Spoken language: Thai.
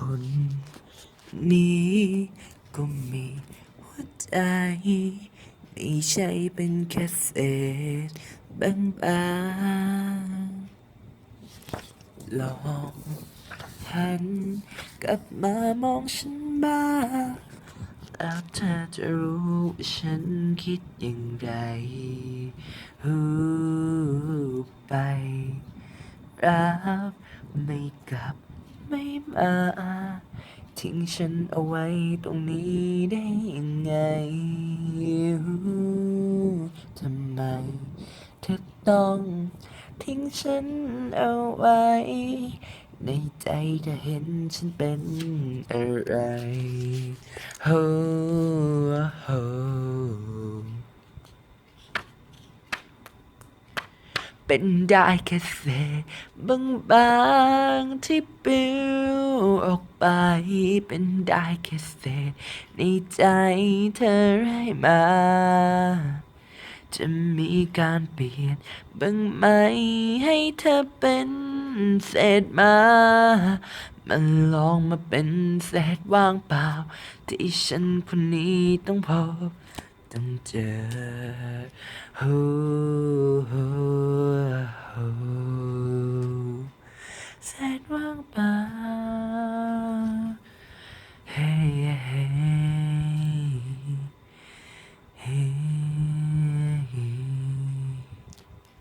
คนนี้ก็มีหัวใจ ไม่ใช่เป็นแค่เศษบางๆลองหันกลับมามองฉันบ้างแล้วเธอจะรู้ว่าฉันคิดอย่างไรหูไป รับไม่กลับ ไม่มาทิ้งฉันเอาไว้ตรงนี้ได้ยังไง ทำไมเธอต้องทิ้งฉันเอาไว้ ในใจเธอเห็นฉันเป็นอะไรโเป็นได้แค่เศษบางบางๆที่ปลิวออกไป เป็นได้แค่เศษในใจเธอให้มา จะมีการเปลี่ยนบ้างไหมให้เธอเป็นเศษมา มันลองมาเป็นเศษว่างเปล่า ที่ฉันคนนี้ต้องพบ ต้องเจอ แสนว่างเปล่า